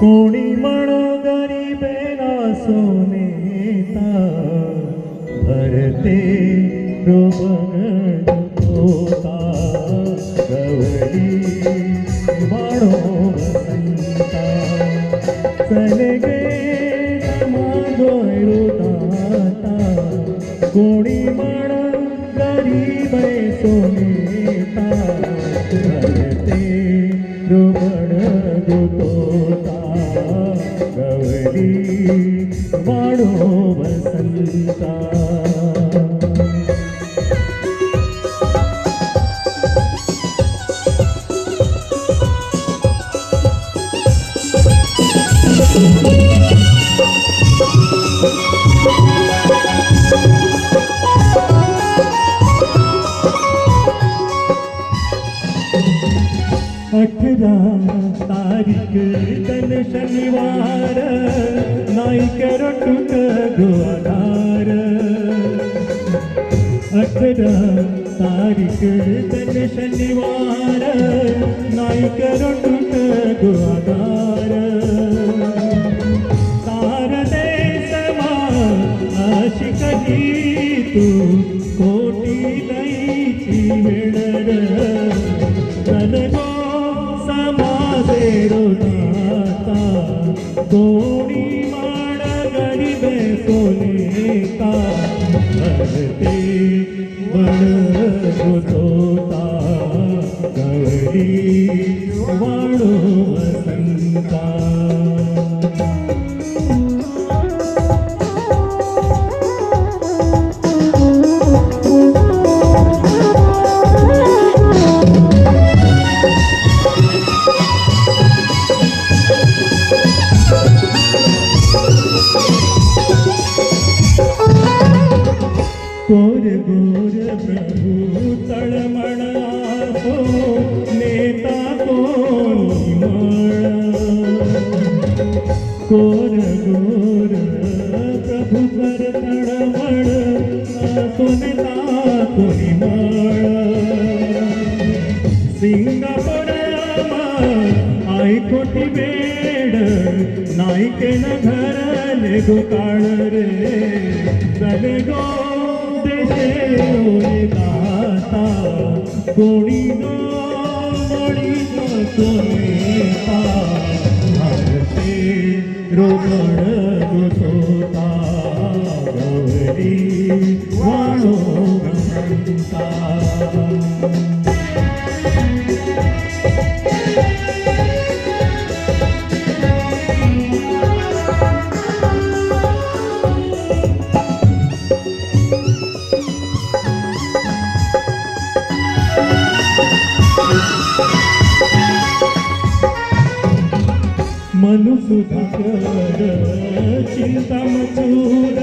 कोणी म्हणो गरीबेला सोनेता भरते रोबन होता गवळी म्हणो वसंता चले गे समाजोय दाता कोणी म्हण गरीब सोनेता भरते रोबण दुतोता वाढो वसंता अठरा तारीख तन शनिवार नाईक रोटुक गोवाधार अठरा तारीख तन शनिवार नाईक रोटुक गोवाधार तार देसमा अशी कधी तू को कोणी माड गरीब सोनेता ते बळ गोर गोर प्रभु तळमळ हो, नेता कोणी मळ? कोर गोर प्रभु कर तळमळ तो नेता कोणी मळ। सिंगापुरमा ऐकोटी वेड नायकेन घरले गोकाळ रे चले गो देशे ओये गाता कोणी नो मळी नो सोनेता भारते रोकड गोसोता गौरी वाणो गंता मनुसुधाकर चिंता मचूर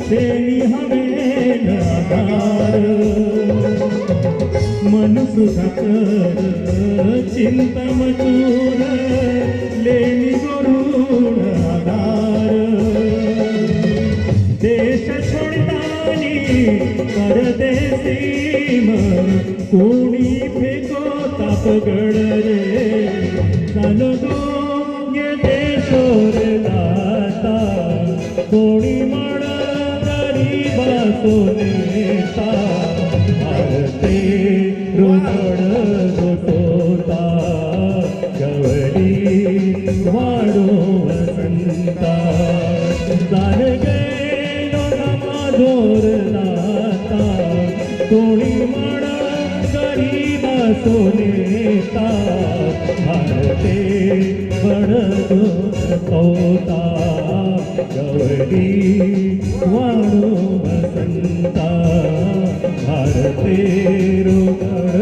तेरी हमें नादार मनुसुधाकर चिंता मचूर लेनी गरुड आधार देश छोडतानी परदेसीम कोणी फेको तापगड रे? चालो गो दाता कोणी म्हण बसो सोनेता भारते रोकड गोटोता गवळी वाढो वसंता. जाण गे माझोर दाता. कोणी तो नेता भारते बनतो होता गवळी वाणो वसंता भारते रोकड